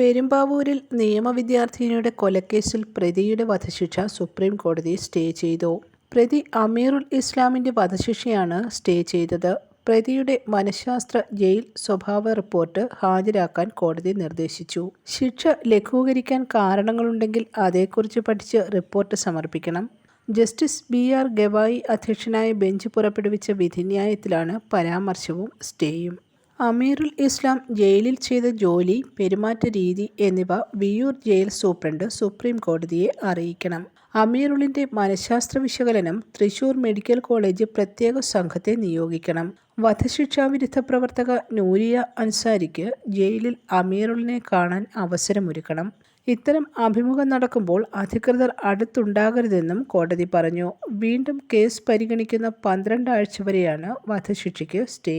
പെരുമ്പാവൂരിൽ നിയമവിദ്യാർത്ഥിനിയുടെ കൊലക്കേസിൽ പ്രതിയുടെ വധശിക്ഷ സുപ്രീം കോടതി സ്റ്റേ ചെയ്തു. പ്രതി അമീറുൽ ഇസ്ലാമിന്റെ വധശിക്ഷയാണ് സ്റ്റേ ചെയ്തത്. പ്രതിയുടെ മനഃശാസ്ത്ര ജയിൽ സ്വഭാവ റിപ്പോർട്ട് ഹാജരാക്കാൻ കോടതി നിർദ്ദേശിച്ചു. ശിക്ഷ ലഘൂകരിക്കാൻ കാരണങ്ങളുണ്ടെങ്കിൽ അതേക്കുറിച്ച് പഠിച്ച് റിപ്പോർട്ട് സമർപ്പിക്കണം. ജസ്റ്റിസ് ബി ആർ ഗവായി അധ്യക്ഷനായ ബെഞ്ച് പുറപ്പെടുവിച്ച വിധിന്യായത്തിലാണ് പരാമർശവും സ്റ്റേയും. അമീറുൽ ഇസ്ലാം ജയിലിൽ ചെയ്ത ജോലി പെരുമാറ്റ രീതി എന്നിവ വിയൂർ ജയിൽ സൂപ്രണ്ട് സുപ്രീം കോടതിയെ അറിയിക്കണം. അമീറുളിന്റെ മനഃശാസ്ത്ര വിശകലനം തൃശൂർ മെഡിക്കൽ കോളേജ് പ്രത്യേക സംഘത്തെ നിയോഗിക്കണം. വധശിക്ഷാവിരുദ്ധ പ്രവർത്തക നൂരിയ അൻസാരിക്ക് ജയിലിൽ അമീറുളിനെ കാണാൻ അവസരമൊരുക്കണം. ഇത്തരം അഭിമുഖം നടക്കുമ്പോൾ അധികൃതർ അടുത്തുണ്ടാകരുതെന്നും കോടതി പറഞ്ഞു. വീണ്ടും കേസ് പരിഗണിക്കുന്ന പന്ത്രണ്ട് ആഴ്ച വരെയാണ് വധശിക്ഷയ്ക്ക് stay.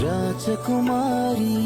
राजकुमारी